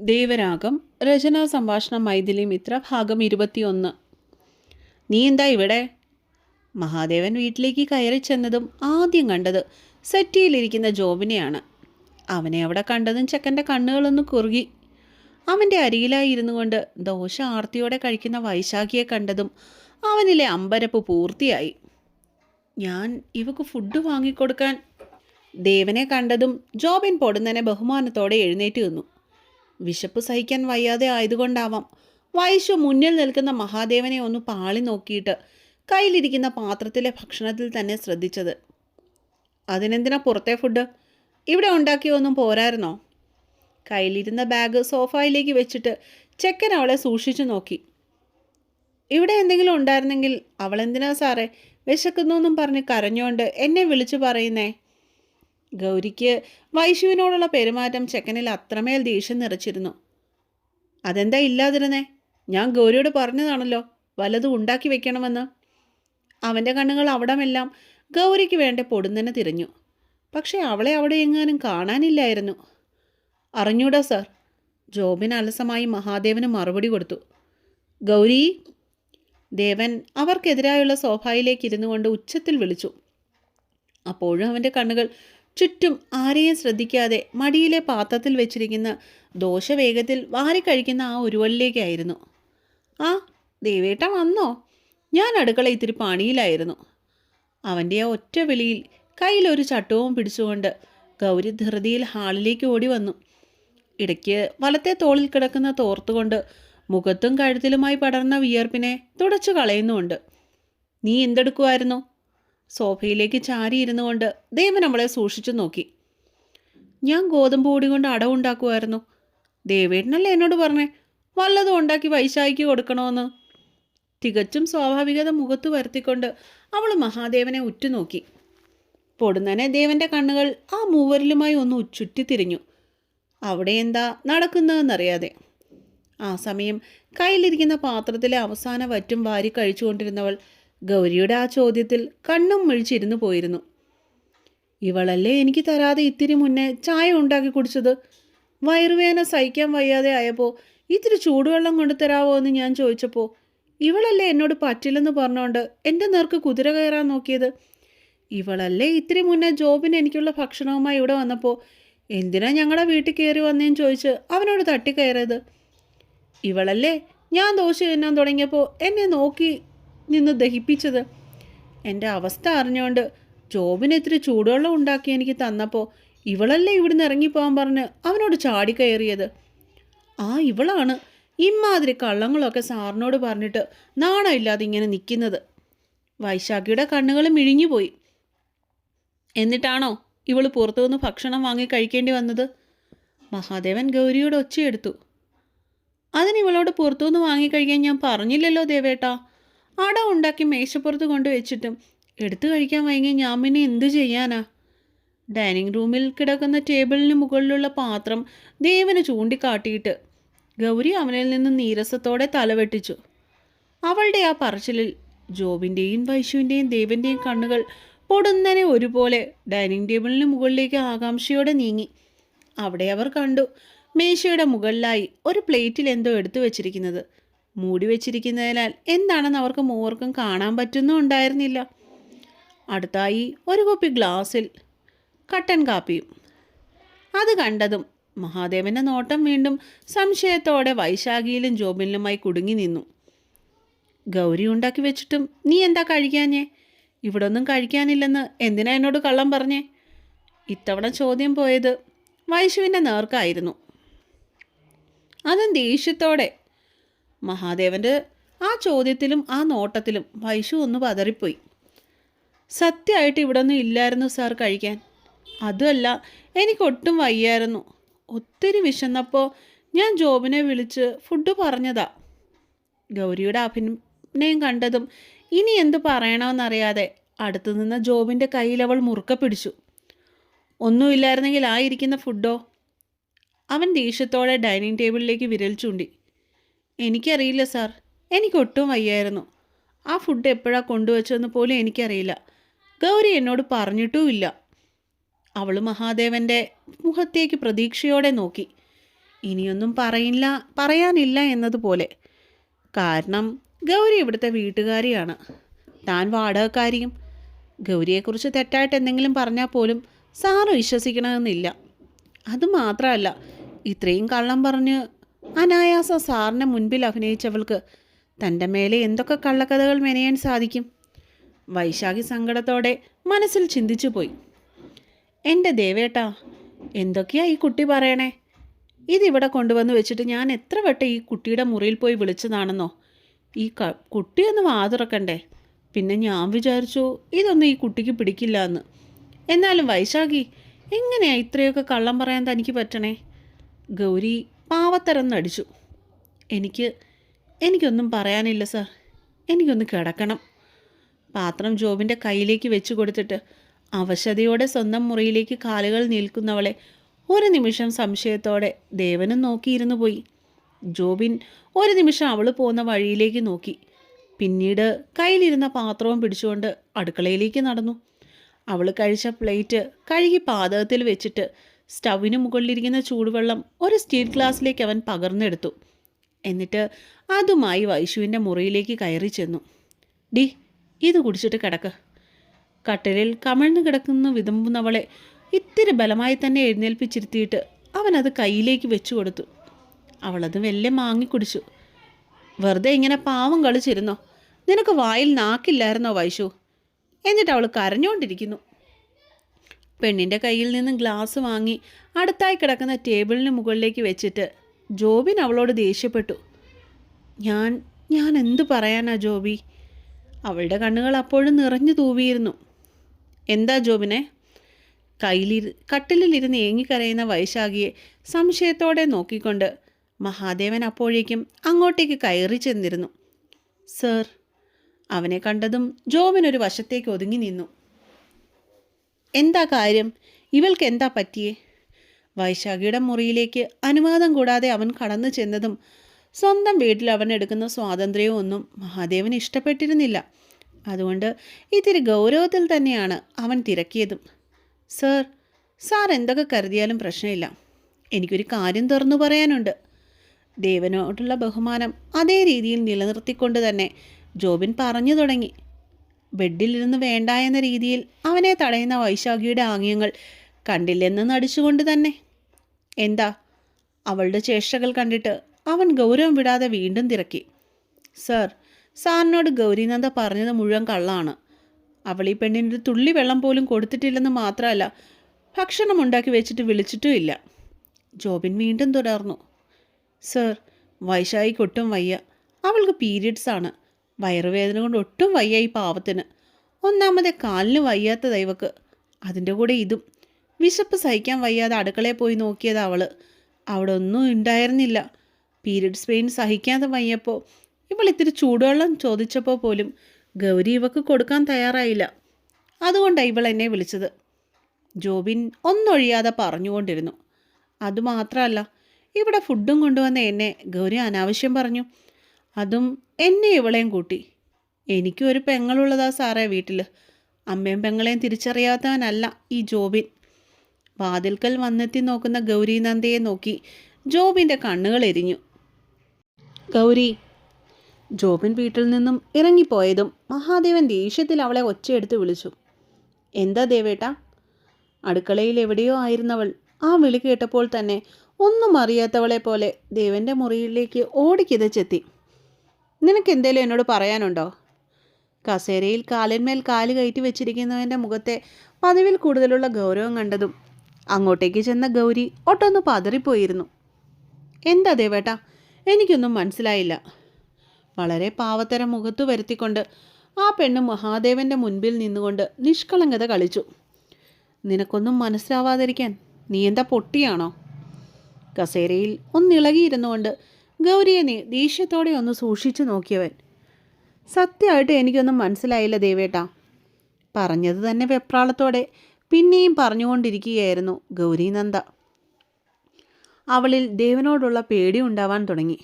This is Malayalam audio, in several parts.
ദേവരാഗം രചനാ സംഭാഷണം മൈഥിലി മിത്ര ഭാഗം ഇരുപത്തിയൊന്ന്. നീ എന്താ ഇവിടെ? മഹാദേവൻ വീട്ടിലേക്ക് കയറി ചെന്നതും ആദ്യം കണ്ടത് സെറ്റിയിലിരിക്കുന്ന ജോബിനെയാണ്. അവനെ അവിടെ കണ്ടതും ചെക്കന്റെ കണ്ണുകളൊന്ന് കുറുകി. അവന്റെ അരികിലായി ഇരുന്നു കൊണ്ട് ദോശ ആർത്തിയോടെ കഴിക്കുന്ന വൈശാഖിയെ കണ്ടതും അവനിലെ അമ്പരപ്പ് പൂർത്തിയായി. ഞാൻ ഇവക്ക് ഫുഡ് വാങ്ങിക്കൊടുക്കാൻ ദേവനെ കണ്ടതും ജോബിൻ പൊടുന്നനെ ബഹുമാനത്തോടെ എഴുന്നേറ്റ് നിന്നു. വിശപ്പ് സഹിക്കാൻ വയ്യാതെ ആയതുകൊണ്ടാവാം. വൈശു മുന്നിൽ നിൽക്കുന്ന മഹാദേവനെ ഒന്ന് പാളി നോക്കിയിട്ട് കയ്യിലിരിക്കുന്ന പാത്രത്തിലെ ഭക്ഷണത്തിൽ തന്നെ ശ്രദ്ധിച്ചത്. അതിനെന്തിനാ പുറത്തെ ഫുഡ് ഇവിടെ ഉണ്ടാക്കിയൊന്നും പോരായിരുന്നോ? കയ്യിലിരുന്ന ബാഗ് സോഫയിലേക്ക് വെച്ചിട്ട് ചെക്കൻ അവളെ സൂക്ഷിച്ചു നോക്കി. ഇവിടെ എന്തെങ്കിലും ഉണ്ടായിരുന്നെങ്കിൽ അവളെന്തിനാ സാറേ വിശക്കുന്നു എന്നും പറഞ്ഞ് കരഞ്ഞുകൊണ്ട് എന്നെ വിളിച്ചു പറയുന്നേ? ഗൗരിക്ക് വൈശുവിനോടുള്ള പെരുമാറ്റം ചെക്കനിൽ അത്രമേൽ ദേഷ്യം നിറച്ചിരുന്നു. അതെന്താ ഇല്ലാതിരുന്നേ? ഞാൻ ഗൗരിയോട് പറഞ്ഞതാണല്ലോ. വല്ലതും ഉണ്ടാക്കി വെക്കണമെന്ന്. അവന്റെ കണ്ണുകൾ അവിടമെല്ലാം ഗൗരിക്ക് വേണ്ട പൊടുന്നനെ തിരഞ്ഞു. പക്ഷേ അവളെ അവിടെ എങ്ങാനും കാണാനില്ലായിരുന്നു. അറിഞ്ഞൂടാ സർ. ജോബിൻ അലസമായി മഹാദേവന് മറുപടി കൊടുത്തു. ഗൗരി ദേവൻ അവർക്കെതിരായുള്ള സോഫായിലേക്ക് ഇരുന്നു കൊണ്ട് ഉച്ചത്തിൽ വിളിച്ചു. അപ്പോഴും അവന്റെ കണ്ണുകൾ ചുറ്റും ആരെയും ശ്രദ്ധിക്കാതെ മടിയിലെ പാത്രത്തിൽ വെച്ചിരിക്കുന്ന ദോശ വേഗത്തിൽ വാരിക്കഴിക്കുന്ന ആ ഉരുവളിലേക്കായിരുന്നു ആ ദേവേട്ട വന്നോ? ഞാൻ അടുക്കള ഇത്തിരി പണിയിലായിരുന്നു. അവന്റെ ആ ഒറ്റ വിളിയിൽ കയ്യിലൊരു ചട്ടവും പിടിച്ചുകൊണ്ട് ഗൗരി ധൃതിയിൽ ഹാളിലേക്ക് ഓടി വന്നു ഇടയ്ക്ക് വലത്തെ തോളിൽ കിടക്കുന്ന തോർത്തുകൊണ്ട് മുഖത്തും കഴുത്തിലുമായി പടർന്ന വിയർപ്പിനെ തുടച്ചു കളയുന്നുമുണ്ട്. നീ എന്തെടുക്കുമായിരുന്നു സോഫയിലേക്ക് ചാരിയിരുന്നു കൊണ്ട് ദേവൻ അവളെ സൂക്ഷിച്ചു നോക്കി. ഞാൻ ഗോതമ്പ് പൊടി കൊണ്ട് അടവുണ്ടാക്കുമായിരുന്നു ദേവേട്ടനല്ലേ എന്നോട് പറഞ്ഞേ വല്ലതും ഉണ്ടാക്കി വൈശാഖിക്ക് കൊടുക്കണമെന്ന് തികച്ചും സ്വാഭാവികത മുഖത്ത് വരുത്തിക്കൊണ്ട് അവൾ മഹാദേവനെ ഉറ്റുനോക്കി. പൊടുന്നനെ ദേവന്റെ കണ്ണുകൾ ആ മൂവരിലുമായി ഒന്ന് ചുറ്റിത്തിരിഞ്ഞു. അവിടെ എന്താ നടക്കുന്നതെന്നറിയാതെ. ആ സമയം കയ്യിലിരിക്കുന്ന പാത്രത്തിലെ അവസാന വറ്റും വാരി കഴിച്ചുകൊണ്ടിരുന്നവൾ ഗൗരിയുടെ ആ ചോദ്യത്തിൽ കണ്ണും മിഴിച്ചിരുന്നു പോയിരുന്നു. ഇവളല്ലേ എനിക്ക് തരാതെ ഇത്തിരി മുന്നേ ചായ ഉണ്ടാക്കി കുടിച്ചത്? വയറുവേദന സഹിക്കാൻ വയ്യാതെ ആയപ്പോൾ ഇത്തിരി ചൂടുവെള്ളം കൊണ്ടു തരാവോ എന്ന് ഞാൻ ചോദിച്ചപ്പോൾ ഇവളല്ലേ എന്നോട് പറ്റില്ലെന്ന് പറഞ്ഞുകൊണ്ട് എന്റെ നേർക്ക് കുതിര കയറാൻ നോക്കിയത്? ഇവളല്ലേ ഇത്തിരി മുന്നേ ജോബിന് എനിക്കുള്ള ഭക്ഷണവുമായി ഇവിടെ വന്നപ്പോൾ എന്തിനാ ഞങ്ങളുടെ വീട്ടിൽ കയറി വന്നേന്ന് ചോദിച്ച് അവനോട് തട്ടിക്കയറിയത്? ഇവളല്ലേ ഞാൻ ദോശ തിന്നാൻ തുടങ്ങിയപ്പോൾ എന്നെ നോക്കി നിന്ന് ദഹിപ്പിച്ചത്. എന്റെ അവസ്ഥ അറിഞ്ഞുകൊണ്ട് ജോബിന് ഇത്തിരി ചൂടുവെള്ളം ഉണ്ടാക്കി എനിക്ക് തന്നപ്പോൾ ഇവളല്ലേ ഇവിടുന്ന് ഇറങ്ങിപ്പോകാൻ പറഞ്ഞ് അവനോട് ചാടിക്കയറിയത് ആ ഇവളാണ് ഇമ്മാതിരി കള്ളങ്ങളൊക്കെ സാറിനോട് പറഞ്ഞിട്ട് നാണമില്ലാതെ ഇങ്ങനെ നിൽക്കുന്നത് വൈശാഖിയുടെ കണ്ണുകൾ മിഴിഞ്ഞുപോയി. എന്നിട്ടാണോ ഇവൾ പുറത്തുനിന്ന് ഭക്ഷണം വാങ്ങി കഴിക്കേണ്ടി വന്നത്? മഹാദേവൻ ഗൗരിയോട് ഒച്ചയെടുത്തു. അതിന് ഇവളോട് പുറത്തുനിന്ന് വാങ്ങിക്കഴിക്കാൻ ഞാൻ പറഞ്ഞില്ലല്ലോ ദേവേട്ടാ. അട ഉണ്ടാക്കി മേശപ്പുറത്ത് കൊണ്ടു കൊണ്ടുവച്ചിട്ടും. എടുത്തു കഴിക്കാൻ വൈകി ഞാൻ പിന്നെ എന്തു ചെയ്യാനാ? ഡൈനിങ് റൂമിൽ കിടക്കുന്ന ടേബിളിന് മുകളിലുള്ള പാത്രം ദേവന് ചൂണ്ടിക്കാട്ടിയിട്ട് ഗൗരി അവനിൽ നിന്ന് നീരസത്തോടെ തലവെട്ടിച്ചു. അവളുടെ ആ പറച്ചിലിൽ ജോബിന്റെയും വൈശുവിന്റെയും ദേവന്റെയും കണ്ണുകൾ പൊടുന്നനെ ഒരുപോലെ ഡൈനിങ് ടേബിളിന് മുകളിലേക്ക് ആകാംക്ഷയോടെ നീങ്ങി. അവിടെ അവർ കണ്ടു മേശയുടെ മുകളിലായി ഒരു പ്ലേറ്റിൽ എന്തോ എടുത്തു വച്ചിരിക്കുന്നത്. മൂടി വെച്ചിരിക്കുന്നതിനാൽ എന്താണെന്ന് അവർക്ക് മൂവർക്കും കാണാൻ പറ്റുന്നുണ്ടായിരുന്നില്ല അടുത്തായി ഒരു കുപ്പി ഗ്ലാസ്സിൽ കട്ടൻ കാപ്പിയും. അത് കണ്ടതും മഹാദേവന്റെ നോട്ടം വീണ്ടും സംശയത്തോടെ വൈശാഖിയിലും ജോബിനിലുമായി കുടുങ്ങി നിന്നു. ഗൗരി ഉണ്ടാക്കി വെച്ചിട്ടും നീ എന്താ കഴിക്കാഞ്ഞേ? ഇവിടെ ഒന്നും കഴിക്കാനില്ലെന്ന് എന്തിനാ എന്നോട് കള്ളം പറഞ്ഞേ? ഇത്തവണ ചോദ്യം പോയത് വൈശുവിന്റെ നേർക്കായിരുന്നു. അതും ദേഷ്യത്തോടെ മഹാദേവന്റെ ആ ചോദ്യത്തിലും ആ നോട്ടത്തിലും വൈശു ഒന്ന് പതറിപ്പോയി. സത്യമായിട്ട് ഇവിടെ ഒന്നും ഇല്ലായിരുന്നു സാർ കഴിക്കാൻ. അതുമല്ല എനിക്കൊട്ടും വയ്യായിരുന്നു. ഒത്തിരി വിശന്നപ്പോൾ ഞാൻ ജോബിനെ വിളിച്ച് ഫുഡ് പറഞ്ഞതാ. ഗൗരിയുടെ അഭിനയം കണ്ടതും ഇനി എന്ത് പറയണമെന്നറിയാതെ അടുത്തു നിന്ന് ജോബിന്റെ കയ്യിൽ അവൾ മുറുക്ക പിടിച്ചു. ഒന്നുമില്ലായിരുന്നെങ്കിൽ ആയിരിക്കുന്ന ഫുഡോ? അവൻ ദേഷ്യത്തോടെ ഡൈനിങ് ടേബിളിലേക്ക് വിരൽ ചൂണ്ടി. എനിക്കറിയില്ല സാർ. എനിക്കൊട്ടും വയ്യായിരുന്നു. ആ ഫുഡ് എപ്പോഴാണ് കൊണ്ടുവച്ചതെന്ന് പോലും എനിക്കറിയില്ല. ഗൗരി എന്നോട് പറഞ്ഞിട്ടുമില്ല. അവൾ മഹാദേവന്റെ മുഖത്തേക്ക് പ്രതീക്ഷയോടെ നോക്കി. ഇനിയൊന്നും പറയില്ല പറയാനില്ല എന്നതുപോലെ. കാരണം ഗൗരി ഇവിടുത്തെ വീട്ടുകാരിയാണ്. താൻ വാടകക്കാരിയും. ഗൗരിയെക്കുറിച്ച് തെറ്റായിട്ട് എന്തെങ്കിലും പറഞ്ഞാൽ പോലും സാറ് വിശ്വസിക്കണമെന്നില്ല. അതുമാത്രമല്ല ഇത്രയും കള്ളം പറഞ്ഞ് അനായാസം സാറിന് മുൻപിൽ അഭിനയിച്ചവൾക്ക് തന്റെ മേലെ എന്തൊക്കെ കള്ളക്കഥകൾ മെനയാൻ സാധിക്കും? വൈശാഖി സങ്കടത്തോടെ മനസ്സിൽ ചിന്തിച്ചു പോയി. എന്റെ ദേവേട്ടാ എന്തൊക്കെയാ ഈ കുട്ടി പറയണേ? ഇതിവിടെ കൊണ്ടുവന്ന് വെച്ചിട്ട് ഞാൻ എത്ര വട്ടം ഈ കുട്ടിയുടെ മുറിയിൽ പോയി വിളിച്ചതാണെന്നോ? ഈ ക കുട്ടിയൊന്ന് വാതുറക്കണ്ടേ പിന്നെ ഞാൻ വിചാരിച്ചു ഇതൊന്നും ഈ കുട്ടിക്ക് പിടിക്കില്ല എന്ന് എന്നാലും വൈശാഖി എങ്ങനെയാ ഇത്രയൊക്കെ കള്ളം പറയാൻ തനിക്ക് പറ്റണേ? ഗൗരി പാവത്തരം നടിച്ചു എനിക്ക് എനിക്കൊന്നും പറയാനില്ല സർ. എനിക്കൊന്ന് കിടക്കണം. പാത്രം ജോബിന്റെ കയ്യിലേക്ക് വെച്ചു കൊടുത്തിട്ട് അവശതയോടെ സ്വന്തം മുറിയിലേക്ക് കാലുകൾ നിൽക്കുന്നവളെ ഒരു നിമിഷം സംശയത്തോടെ ദേവനും നോക്കിയിരുന്നു പോയി. ജോബിൻ ഒരു നിമിഷം അവൾ പോകുന്ന വഴിയിലേക്ക് നോക്കി. പിന്നീട് കയ്യിലിരുന്ന പാത്രവും പിടിച്ചുകൊണ്ട് അടുക്കളയിലേക്ക് നടന്നു. അവൾ കഴിച്ച പ്ലേറ്റ് കഴുകി പാതകത്തിൽ വെച്ചിട്ട് സ്റ്റവിന് മുകളിലിരിക്കുന്ന ചൂടുവെള്ളം ഒരു സ്റ്റീൽ ഗ്ലാസ്സിലേക്ക് അവൻ പകർന്നെടുത്തു. എന്നിട്ട് അതുമായി വൈശുവിന്റെ മുറിയിലേക്ക് കയറി ചെന്നു. ഡി ഇത് കുടിച്ചിട്ട് കിടക്ക്. കട്ടിലിൽ കമഴ്ന്നു കിടക്കുന്ന വിതുമ്പുന്നവളെ ഇത്തിരി ബലമായി തന്നെ എഴുന്നേൽപ്പിച്ചിരുത്തിയിട്ട് അവനത് കയ്യിലേക്ക് വെച്ചു കൊടുത്തു. അവളത് വെല്ലെ മാങ്ങിക്കുടിച്ചു വെറുതെ ഇങ്ങനെ പാവം കളിച്ചിരുന്നോ? നിനക്ക് വായിൽ നാക്കില്ലായിരുന്നോ വൈശു? എന്നിട്ട് അവൾ കരഞ്ഞുകൊണ്ടിരിക്കുന്നു പെണ്ണിന്റെ കയ്യിൽ നിന്നും ഗ്ലാസ് വാങ്ങി അടുത്തായി കിടക്കുന്ന ടേബിളിന് മുകളിലേക്ക് വെച്ചിട്ട് ജോബിൻ അവളോട് ദേഷ്യപ്പെട്ടു. ഞാൻ ഞാൻ എന്തു പറയാനാ ജോബി? അവളുടെ കണ്ണുകൾ അപ്പോഴും നിറഞ്ഞു തൂവിയിരുന്നു. എന്താ ജോബിനെ? കയ്യിലിരു കട്ടിലിരുന്ന് ഏങ്ങിക്കരയുന്ന വൈശാഖിയെ സംശയത്തോടെ നോക്കിക്കൊണ്ട് മഹാദേവൻ അപ്പോഴേക്കും അങ്ങോട്ടേക്ക് കയറി ചെന്നിരുന്നു. സർ അവനെ കണ്ടതും ജോബിനൊരു വശത്തേക്ക് ഒതുങ്ങി നിന്നു. എന്താ കാര്യം? ഇവൾക്ക് എന്താ പറ്റിയേ? വൈശാഖിയുടെ മുറിയിലേക്ക് അനുവാദം കൂടാതെ അവൻ കടന്നു ചെന്നതും സ്വന്തം വീട്ടിൽ അവൻ എടുക്കുന്ന സ്വാതന്ത്ര്യവും ഒന്നും മഹാദേവന് ഇഷ്ടപ്പെട്ടിരുന്നില്ല. അതുകൊണ്ട് ഇത്തിരി ഗൗരവത്തിൽ തന്നെയാണ് അവൻ തിരക്കിയതും. സർ സാർ എന്തൊക്കെ കരുതിയാലും പ്രശ്നമില്ല. എനിക്കൊരു കാര്യം തുറന്നു പറയാനുണ്ട്. ദേവനോടുള്ള ബഹുമാനം അതേ രീതിയിൽ നിലനിർത്തിക്കൊണ്ട് തന്നെ ജോബിൻ പറഞ്ഞു തുടങ്ങി. ബെഡിലിരുന്ന് വേണ്ട എന്ന രീതിയിൽ അവനെ തടയുന്ന വൈശാഖിയുടെ ആംഗ്യങ്ങൾ കണ്ടില്ലെന്ന് നടിച്ചുകൊണ്ട് തന്നെ. എന്താ? അവളുടെ ചേഷ്ടകൾ കണ്ടിട്ട് അവൻ ഗൗരവം വിടാതെ വീണ്ടും തിരക്കി. സർ സാറിനോട് ഗൗരീനന്ദ പറഞ്ഞത് മുഴുവൻ കള്ളാണ്. അവൾ ഈ പെണ്ണിനൊരു തുള്ളി വെള്ളം പോലും കൊടുത്തിട്ടില്ലെന്ന് മാത്രമല്ല ഭക്ഷണം ഉണ്ടാക്കി വെച്ചിട്ട് വിളിച്ചിട്ടും ഇല്ല. ജോബിൻ വീണ്ടും തുടർന്നു. സർ വൈശായിക്ക് ഒട്ടും വയ്യ. അവൾക്ക് പീരിയഡ്സ് ആണ്. വയറുവേദന കൊണ്ട് ഒട്ടും വയ്യ ഈ പാവത്തിന്. ഒന്നാമത് കാലിന് വയ്യാത്ത ദൈവക്ക്. അതിന്റെ കൂടെ ഇതും. വിശപ്പ് സഹിക്കാൻ വയ്യാതെ അടുക്കളയിൽ പോയി നോക്കിയത് അവൾ അവിടെ ഒന്നും ഉണ്ടായിരുന്നില്ല. പീരിയഡ്സ് പെയിൻ സഹിക്കാതെ വയ്യപ്പോൾ ഇവൾ ഇത്തിരി ചൂടുവെള്ളം ചോദിച്ചപ്പോൾ പോലും ഗൗരി ഇവക്ക് കൊടുക്കാൻ തയ്യാറായില്ല. അതുകൊണ്ടാണ് ഇവൾ എന്നെ വിളിച്ചത്. ജോബിൻ ഒന്നൊഴിയാതെ പറഞ്ഞുകൊണ്ടിരുന്നു. അതുമാത്രമല്ല ഇവിടെ ഫുഡും കൊണ്ടുവന്ന എന്നെ ഗൗരി അനാവശ്യം പറഞ്ഞു. അതും എന്നെ ഇവളെയും കൂട്ടി. എനിക്കും ഒരു പെങ്ങളുള്ളതാ സാറേ വീട്ടിൽ അമ്മയും പെങ്ങളെയും തിരിച്ചറിയാത്തവനല്ല ഈ ജോബിൻ. വാതിൽക്കൽ വന്നെത്തി നോക്കുന്ന ഗൗരീനന്ദയെ നോക്കി ജോബിന്റെ കണ്ണുകൾ എരിഞ്ഞു. ഗൗരി ജോബിൻ വീട്ടിൽ നിന്നും ഇറങ്ങിപ്പോയതും മഹാദേവൻ ദേഷ്യത്തിൽ അവളെ ഒച്ചയെടുത്ത് വിളിച്ചു. എന്താ ദേവേട്ട? അടുക്കളയിൽ എവിടെയോ ആയിരുന്നവൾ. ആ വിളി കേട്ടപ്പോൾ തന്നെ ഒന്നും അറിയാത്തവളെ പോലെ ദേവന്റെ മുറിയിലേക്ക് ഓടിക്കിതച്ചെത്തി നിനക്ക് എന്തേലും എന്നോട് പറയാനുണ്ടോ? കസേരയിൽ കാലിന്മേൽ കാൽ കയറ്റി വെച്ചിരിക്കുന്നവന്റെ മുഖത്തെ പതിവിൽ കൂടുതലുള്ള ഗൗരവം കണ്ടതും അങ്ങോട്ടേക്ക് ചെന്ന ഗൗരി ഒട്ടൊന്ന് പതറിപ്പോയിരുന്നു. എന്താ ദേവേട്ട? എനിക്കൊന്നും മനസ്സിലായില്ല. വളരെ പാവത്തരം മുഖത്തു വരുത്തിക്കൊണ്ട് ആ പെണ്ണ് മഹാദേവന്റെ മുൻപിൽ നിന്നുകൊണ്ട് നിഷ്കളങ്കത കളിച്ചു. നിനക്കൊന്നും മനസ്സിലാവാതിരിക്കാൻ നീ എന്താ പൊട്ടിയാണോ? കസേരയിൽ ഒന്നിളകിയിരുന്നുകൊണ്ട് ഗൗരിയെ നീ ദേഷ്യത്തോടെ ഒന്ന് സൂക്ഷിച്ചു നോക്കിയവൻ. സത്യമായിട്ട് എനിക്കൊന്നും മനസ്സിലായില്ല ദേവേട്ടാ. പറഞ്ഞത് തന്നെ വെപ്രാളത്തോടെ പിന്നെയും പറഞ്ഞുകൊണ്ടിരിക്കുകയായിരുന്നു ഗൗരീനന്ദ അവളിൽ ദേവനോടുള്ള പേടി ഉണ്ടാവാൻ തുടങ്ങി.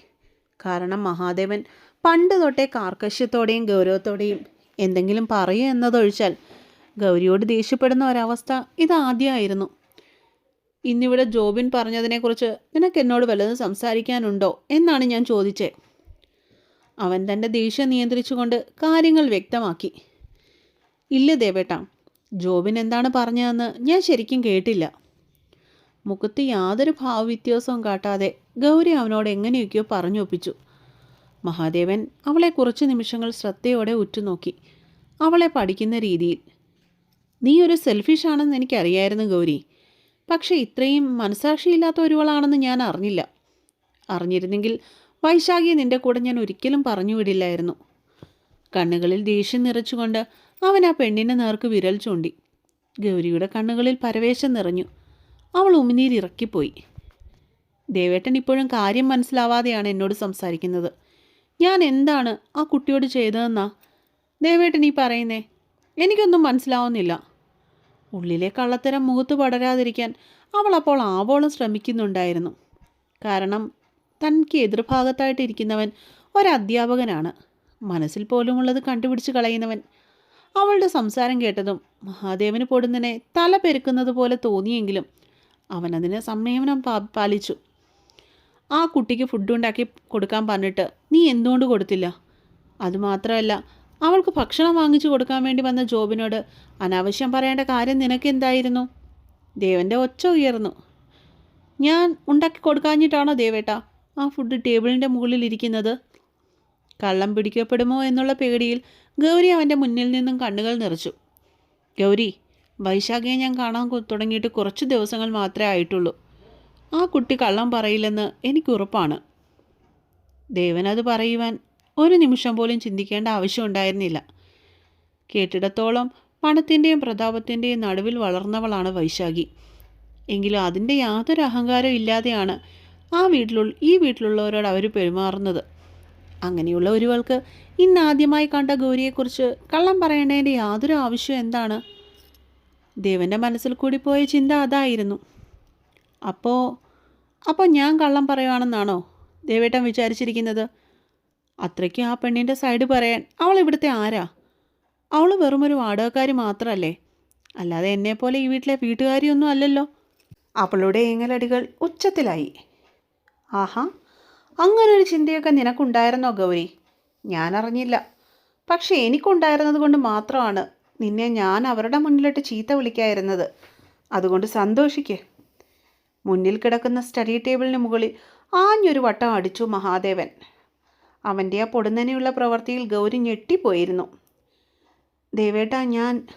കാരണം മഹാദേവൻ പണ്ട് തൊട്ടേ കാർക്കശ്യത്തോടെയും ഗൗരവത്തോടെയും എന്തെങ്കിലും പറയൂ എന്നതൊഴിച്ചാൽ ഗൗരിയോട് ദേഷ്യപ്പെടുന്ന ഒരവസ്ഥ ഇതാദ്യമായിരുന്നു. ഇന്നിവിടെ ജോബിൻ പറഞ്ഞതിനെക്കുറിച്ച് നിനക്ക് എന്നോട് വല്ലതും സംസാരിക്കാനുണ്ടോ എന്നാണ് ഞാൻ ചോദിച്ചേ. അവൻ തന്റെ ദേഷ്യം നിയന്ത്രിച്ചുകൊണ്ട് കാര്യങ്ങൾ വ്യക്തമാക്കി. ഇല്ല ദേവേട്ട ജോബിൻ എന്താണ് പറഞ്ഞതെന്ന് ഞാൻ ശരിക്കും കേട്ടില്ല. മുഖത്ത് യാതൊരു ഭാവവ്യത്യാസവും കാട്ടാതെ ഗൗരി അവനോട് എങ്ങനെയൊക്കെയോ പറഞ്ഞൊപ്പിച്ചു. മഹാദേവൻ അവളെ കുറച്ച് നിമിഷങ്ങൾ ശ്രദ്ധയോടെ ഉറ്റുനോക്കി. അവളെ പഠിക്കുന്ന രീതിയിൽ. നീ ഒരു സെൽഫിഷ് ആണെന്ന് എനിക്കറിയായിരുന്നു ഗൗരി. പക്ഷേ ഇത്രയും മനസാക്ഷിയില്ലാത്ത ഒരുവളാണെന്ന് ഞാൻ അറിഞ്ഞില്ല. അറിഞ്ഞിരുന്നെങ്കിൽ വൈശാഖിയെ നിന്റെ കൂടെ ഞാൻ ഒരിക്കലും പറഞ്ഞു വിടില്ലായിരുന്നു. കണ്ണുകളിൽ ദേഷ്യം നിറച്ചുകൊണ്ട് അവൻ ആ പെണ്ണിന്റെ നേർക്ക് വിരൽ ചൂണ്ടി. ഗൗരിയുടെ കണ്ണുകളിൽ പരവേശം നിറഞ്ഞു. അവൾ ഉമിനീരിറക്കിപ്പോയി ദേവേട്ടൻ ഇപ്പോഴും കാര്യം മനസ്സിലാവാതെയാണ് എന്നോട് സംസാരിക്കുന്നത്. ഞാൻ എന്താണ് ആ കുട്ടിയോട് ചെയ്തതെന്നാ? ദേവേട്ടൻ ഈ പറയുന്നേ. എനിക്കൊന്നും മനസ്സിലാവുന്നില്ല. ഉള്ളിലെ കള്ളത്തരം മുഖത്ത് പടരാതിരിക്കാൻ അവൾ അപ്പോൾ ആവോളം ശ്രമിക്കുന്നുണ്ടായിരുന്നു. കാരണം തനിക്ക് എതിർഭാഗത്തായിട്ട് ഇരിക്കുന്നവൻ ഒരധ്യാപകനാണ്. മനസ്സിൽ പോലുമുള്ളത് കണ്ടുപിടിച്ച് കളയുന്നവൻ. അവളുടെ സംസാരം കേട്ടതും മഹാദേവന് പൊടുന്നനെ തല പെരുക്കുന്നത് പോലെ തോന്നിയെങ്കിലും അവനതിന് സംയമനം പാലിച്ചു. ആ കുട്ടിക്ക് ഫുഡ് ഉണ്ടാക്കി കൊടുക്കാൻ പറഞ്ഞിട്ട് നീ എന്തുകൊണ്ട് കൊടുത്തില്ല? അതുമാത്രമല്ല അവൾക്ക് ഭക്ഷണം വാങ്ങിച്ചു കൊടുക്കാൻ വേണ്ടി വന്ന ജോബിനോട് അനാവശ്യം പറയേണ്ട കാര്യം നിനക്കെന്തായിരുന്നു? ദേവന്റെ ഒച്ച ഉയർന്നു. ഞാൻ ഉണ്ടാക്കി കൊടുക്കാഞ്ഞിട്ടാണോ ദേവേട്ട ആ ഫുഡ് ടേബിളിന്റെ മുകളിൽ ഇരിക്കുന്നത്? കള്ളം പിടിക്കപ്പെടുമോ എന്നുള്ള പേടിയിൽ ഗൗരി അവന്റെ മുന്നിൽ നിന്നും കണ്ണുകൾ നിറച്ചു. ഗൗരി വൈശാഖിയെ ഞാൻ കാണാൻ തുടങ്ങിയിട്ട് കുറച്ച് ദിവസങ്ങൾ മാത്രമേ ആയിട്ടുള്ളൂ. ആ കുട്ടി കള്ളം പറയില്ലെന്ന് എനിക്ക് ഉറപ്പാണ്. ദേവൻ അത് പറയുവാൻ ഒരു നിമിഷം പോലും ചിന്തിക്കേണ്ട ആവശ്യമുണ്ടായിരുന്നില്ല. കേട്ടിടത്തോളം പണത്തിന്റെയും പ്രതാപത്തിന്റെയും നടുവിൽ വളർന്നവളാണ് വൈശാഖി. എങ്കിലും അതിന്റെ യാതൊരു അഹങ്കാരവും ഇല്ലാതെയാണ് ആ വീട്ടിലുള്ള ഈ വീട്ടിലുള്ളവരോട് അവർ പെരുമാറുന്നത്. അങ്ങനെയുള്ള ഒരുവൾക്ക് ഇന്ന് ആദ്യമായി കണ്ട ഗൗരിയെക്കുറിച്ച് കള്ളം പറയേണ്ടതിന്റെ യാതൊരു ആവശ്യം എന്താണ്? ദേവന്റെ മനസ്സിൽ കൂടി പോയ ചിന്ത അതായിരുന്നു. അപ്പോൾ അപ്പോൾ ഞാൻ കള്ളം പറയുവാണെന്നാണോ ദേവേട്ടൻ വിചാരിച്ചിരിക്കുന്നത്? അത്രയ്ക്ക് ആ പെണ്ണിന്റെ സൈഡ് പറയാൻ അവൾ ഇവിടുത്തെ ആരാ? അവൾ വെറുമൊരു വാടകക്കാരി മാത്രമല്ലേ അല്ലാതെ എന്നെപ്പോലെ ഈ വീട്ടിലെ വീട്ടുകാരിയൊന്നും അല്ലല്ലോ. അവളുടെ ഏങ്ങലടികൾ ഉച്ചത്തിലായി. ആഹാ അങ്ങനൊരു ചിന്തയൊക്കെ നിനക്കുണ്ടായിരുന്നോ ഗൗരി? ഞാൻ അറിഞ്ഞില്ല പക്ഷേ എനിക്കുണ്ടായിരുന്നത് കൊണ്ട് മാത്രമാണ് നിന്നെ ഞാൻ അവരുടെ മുന്നിലിട്ട് ചീത്ത വിളിക്കായിരുന്നത്. അതുകൊണ്ട് സന്തോഷിക്കേ. മുന്നിൽ കിടക്കുന്ന സ്റ്റഡി ടേബിളിന് മുകളിൽ ആഞ്ഞൊരു വട്ടം അടിച്ചു മഹാദേവൻ. അവന്റെ ആ പൊടുന്നനെയുള്ള പ്രവൃത്തിയിൽ ഗൗരി ഞെട്ടിപ്പോയിരുന്നു. ദേവേട്ടാ ഞാൻ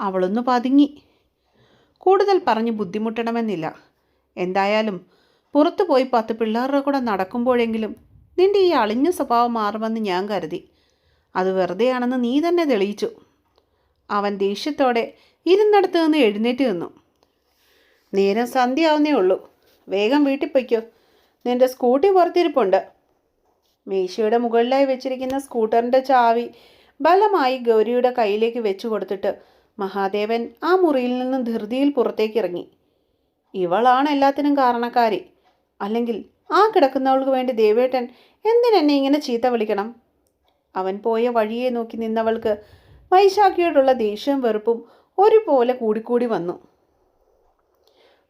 അവളൊന്ന് പതുങ്ങി. കൂടുതൽ പറഞ്ഞ് ബുദ്ധിമുട്ടണമെന്നില്ല. എന്തായാലും പുറത്തു പോയി പത്ത് പിള്ളേരുടെ കൂടെ നടക്കുമ്പോഴെങ്കിലും നിന്റെ ഈ അളിഞ്ഞ സ്വഭാവം മാറുമെന്ന് ഞാൻ കരുതി. അത് വെറുതെയാണെന്ന് നീ തന്നെ തെളിയിച്ചു. അവൻ ദേഷ്യത്തോടെ ഇരുന്നിടത്ത് നിന്ന് എഴുന്നേറ്റ് നിന്നു. നേരം സന്ധ്യയാവുന്നേ ഉള്ളൂ. വേഗം വീട്ടിൽ പൊയ്ക്കോ. നിന്റെ സ്കൂട്ടി പുറത്തിരിപ്പുണ്ട്. മേശയുടെ മുകളിലായി വെച്ചിരിക്കുന്ന സ്കൂട്ടറിന്റെ ചാവി ബലമായി ഗൗരിയുടെ കയ്യിലേക്ക് വെച്ചു കൊടുത്തിട്ട് മഹാദേവൻ ആ മുറിയിൽ നിന്ന് ധൃതിയിൽ പുറത്തേക്ക് ഇറങ്ങി. ഇവളാണ് എല്ലാത്തിനും കാരണക്കാരി. അല്ലെങ്കിൽ ആ കിടക്കുന്നവൾക്ക് വേണ്ടി ദേവേട്ടൻ എന്തിനെന്നെ ഇങ്ങനെ ചീത്ത വിളിക്കണം? അവൻ പോയ വഴിയെ നോക്കി നിന്നവൾക്ക് വൈശാഖിയോടുള്ള ദേഷ്യവും വെറുപ്പും ഒരുപോലെ കൂടിക്കൂടി വന്നു.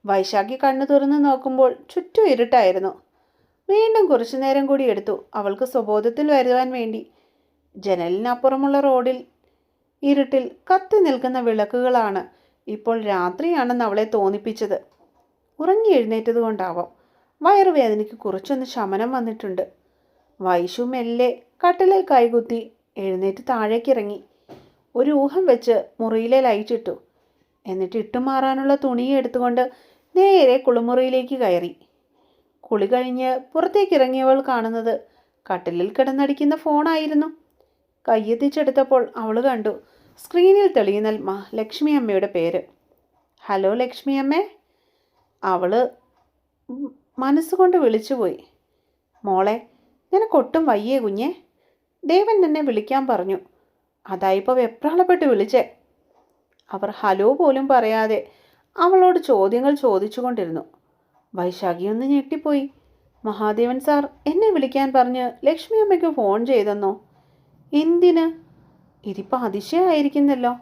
വൈശാഖി കണ്ണു തുറന്ന് നോക്കുമ്പോൾ ചുറ്റും ഇരുട്ടായിരുന്നു. വീണ്ടും കുറച്ചു നേരം കൂടി എടുത്തു. അവൾക്ക് സ്വബോധത്തിൽ വരുവാൻ വേണ്ടി. ജനലിനപ്പുറമുള്ള റോഡിൽ ഇരുട്ടിൽ കത്തി നിൽക്കുന്ന വിളക്കുകളാണ് ഇപ്പോൾ രാത്രിയാണെന്ന് അവളെ തോന്നിപ്പിച്ചത്. ഉറങ്ങി എഴുന്നേറ്റത് കൊണ്ടാവാം. വയറുവേദനയ്ക്ക് കുറച്ചൊന്ന് ശമനം വന്നിട്ടുണ്ട്. വൈഷു മെല്ലെ കട്ടിലിൽ കൈകുത്തി എഴുന്നേറ്റ് താഴേക്കിറങ്ങി. ഒരു ഊഹം വെച്ച് മുറിയിലെ ലൈറ്റ് ഇട്ടു. എന്നിട്ട് ഇട്ടുമാറാനുള്ള തുണി എടുത്തുകൊണ്ട് നേരെ കുളിമുറിയിലേക്ക് കയറി. കുളി കഴിഞ്ഞ് പുറത്തേക്കിറങ്ങിയവൾ കാണുന്നത് കട്ടിലിൽ കിടന്നടിക്കുന്ന ഫോണായിരുന്നു. കയ്യെത്തിച്ചെടുത്തപ്പോൾ അവൾ കണ്ടു. സ്ക്രീനിൽ തെളിയുന്ന ലക്ഷ്മി അമ്മയുടെ പേര്. ഹലോ ലക്ഷ്മി അമ്മേ അവൾ മനസ്സുകൊണ്ട് വിളിച്ചുപോയി. മോളെ നിനക്കൊട്ടും വയ്യേ കുഞ്ഞേ. ദേവൻ എന്നെ വിളിക്കാൻ പറഞ്ഞു. അതായിപ്പോൾ വെപ്രാളപ്പെട്ട് വിളിച്ചേ. അവർ ഹലോ പോലും പറയാതെ അവളോട് ചോദ്യങ്ങൾ ചോദിച്ചുകൊണ്ടിരുന്നു. വൈശാഖി ഒന്ന് ഞെട്ടിപ്പോയി. മഹാദേവൻ സാർ എന്നെ വിളിക്കാൻ പറഞ്ഞ് ലക്ഷ്മി അമ്മയ്ക്ക് ഫോൺ ചെയ്തെന്നോ? എന്തിന്? ഇതിപ്പോൾ അതിശയമായിരിക്കുന്നല്ലോ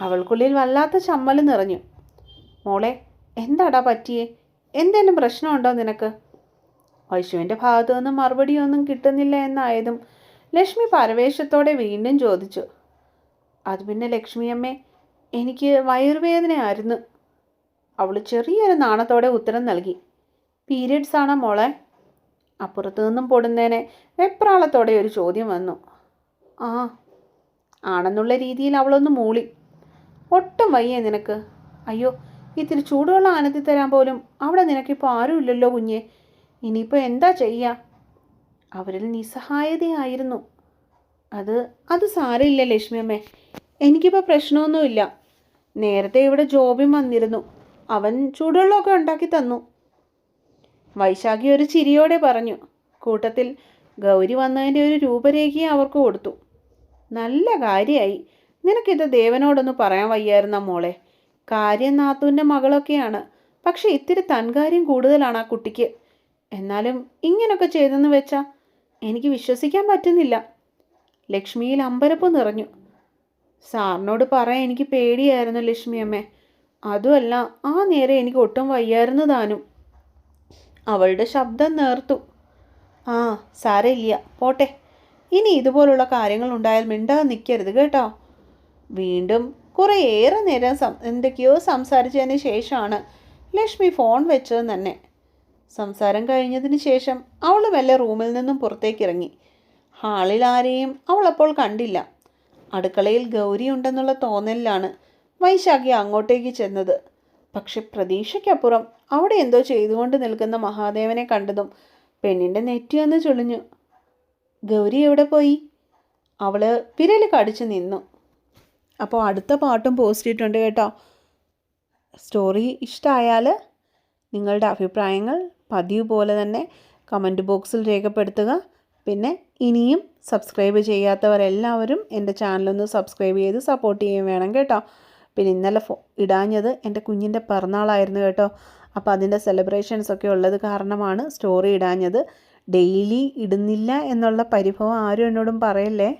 അവൾക്കുള്ളിൽ വല്ലാത്ത ചമ്മൽ നിറഞ്ഞു. മോളെ എന്താടാ പറ്റിയേ? എന്തെങ്കിലും പ്രശ്നമുണ്ടോ നിനക്ക്? വൈശുവിന്റെ ഭാഗത്തു നിന്ന് മറുപടിയൊന്നും കിട്ടുന്നില്ല എന്നായതും ലക്ഷ്മി പരവേശത്തോടെ വീണ്ടും ചോദിച്ചു. അത് പിന്നെ ലക്ഷ്മിയമ്മേ എനിക്ക് വയറുവേദനയായിരുന്നു. അവൾ ചെറിയൊരു നാണത്തോടെ ഉത്തരം നൽകി. പീരിയഡ്സ് ആണോ മോളെ? അപ്പുറത്തു നിന്നും പൊടുന്നേനെ. വെപ്രാളത്തോടെ ഒരു ചോദ്യം വന്നു. ആ ആണെന്നുള്ള രീതിയിൽ അവളൊന്ന് മൂളി. ഒട്ടും വയ്യേ നിനക്ക്. അയ്യോ ഇത്തിരി ചൂടുവെള്ളം ആനത്തി തരാൻ പോലും അവിടെ നിനക്കിപ്പോൾ ആരുമില്ലല്ലോ കുഞ്ഞെ. ഇനിയിപ്പോൾ എന്താ ചെയ്യുക അവരിൽ നിസ്സഹായതയായിരുന്നു അത് അത് സാരമില്ല ലക്ഷ്മിയമ്മേ. എനിക്കിപ്പോൾ പ്രശ്നമൊന്നുമില്ല. നേരത്തെ ഇവിടെ ജോബിൻ വന്നിരുന്നു. അവൻ ചൂടുവെള്ളമൊക്കെ ഉണ്ടാക്കി തന്നു. വൈശാഖി ഒരു ചിരിയോടെ പറഞ്ഞു കൂട്ടത്തിൽ ഗൗരി വന്നതിന്റെ ഒരു രൂപരേഖയും അവർക്ക് കൊടുത്തു. നല്ല കാര്യമായി നിനക്കിത് ദേവനോടൊന്ന് പറയാൻ വയ്യായിരുന്ന മോളെ? കാര്യം നാത്തൂന്റെ മകളൊക്കെയാണ്. പക്ഷെ ഇത്തിരി തൻകാര്യം കൂടുതലാണ് ആ കുട്ടിക്ക്. എന്നാലും ഇങ്ങനൊക്കെ ചെയ്തെന്ന് വെച്ചാൽ എനിക്ക് വിശ്വസിക്കാൻ പറ്റുന്നില്ല. ലക്ഷ്മിയിൽ അമ്പരപ്പ് നിറഞ്ഞു. സാറിനോട് പറയാൻ എനിക്ക് പേടിയായിരുന്നു ലക്ഷ്മി അമ്മേ അതുമല്ല ആ നേരെ എനിക്ക് ഒട്ടും വയ്യായിരുന്നു താനും. അവളുടെ ശബ്ദം നേർത്തു. ആ സാരമില്ല പോട്ടെ. ഇനി ഇതുപോലുള്ള കാര്യങ്ങൾ ഉണ്ടായാൽ മിണ്ടാതെ നിൽക്കരുത് കേട്ടോ. വീണ്ടും കുറേയേറെ നേരം സം എന്തൊക്കെയോ സംസാരിച്ചതിന് ശേഷമാണ് ലക്ഷ്മി ഫോൺ വെച്ചത് തന്നെ. സംസാരം കഴിഞ്ഞതിന് ശേഷം അവൾ മെല്ലെ റൂമിൽ നിന്നും പുറത്തേക്ക് ഇറങ്ങി. ഹാളിൽ ആരെയും അവൾ അപ്പോൾ കണ്ടില്ല. അടുക്കളയിൽ ഗൗരി ഉണ്ടെന്നുള്ള തോന്നലിലാണ് വൈശാഖി അങ്ങോട്ടേക്ക് ചെന്നത്. പക്ഷെ പ്രതീക്ഷയ്ക്കപ്പുറം അവിടെ എന്തോ ചെയ്തുകൊണ്ട് നിൽക്കുന്ന മഹാദേവനെ കണ്ടതും പെണ്ണിന്റെ നെറ്റിയൊന്ന് ചുളിഞ്ഞു. ഗൗരി എവിടെ പോയി? അവൾ വിരൽ കടിച്ചു നിന്നു. അപ്പോൾ അടുത്ത പാട്ടും പോസ്റ്റ് ചെയ്തിട്ടുണ്ട് കേട്ടോ. സ്റ്റോറി ഇഷ്ടമായാൽ നിങ്ങളുടെ അഭിപ്രായങ്ങൾ പതിവ് പോലെ തന്നെ കമന്റ് ബോക്സിൽ രേഖപ്പെടുത്തുക. പിന്നെ ഇനിയും സബ്സ്ക്രൈബ് ചെയ്യാത്തവരെല്ലാവരും എന്റെ ചാനലൊന്ന് സബ്സ്ക്രൈബ് ചെയ്ത് സപ്പോർട്ട് ചെയ്യുകയും വേണം കേട്ടോ. പിന്നെ ഇന്നലെ ഫോ ഇടാഞ്ഞത് എന്റെ കുഞ്ഞിന്റെ പിറന്നാളായിരുന്നു കേട്ടോ. അപ്പോൾ അതിന്റെ സെലിബ്രേഷൻസ് ഒക്കെ ഉള്ളത് കാരണമാണ് സ്റ്റോറി ഇടാഞ്ഞത്. ഡെയിലി ഇടുന്നില്ല എന്നുള്ള പരിഭവം ആരും എന്നോടും പറയല്ലേ?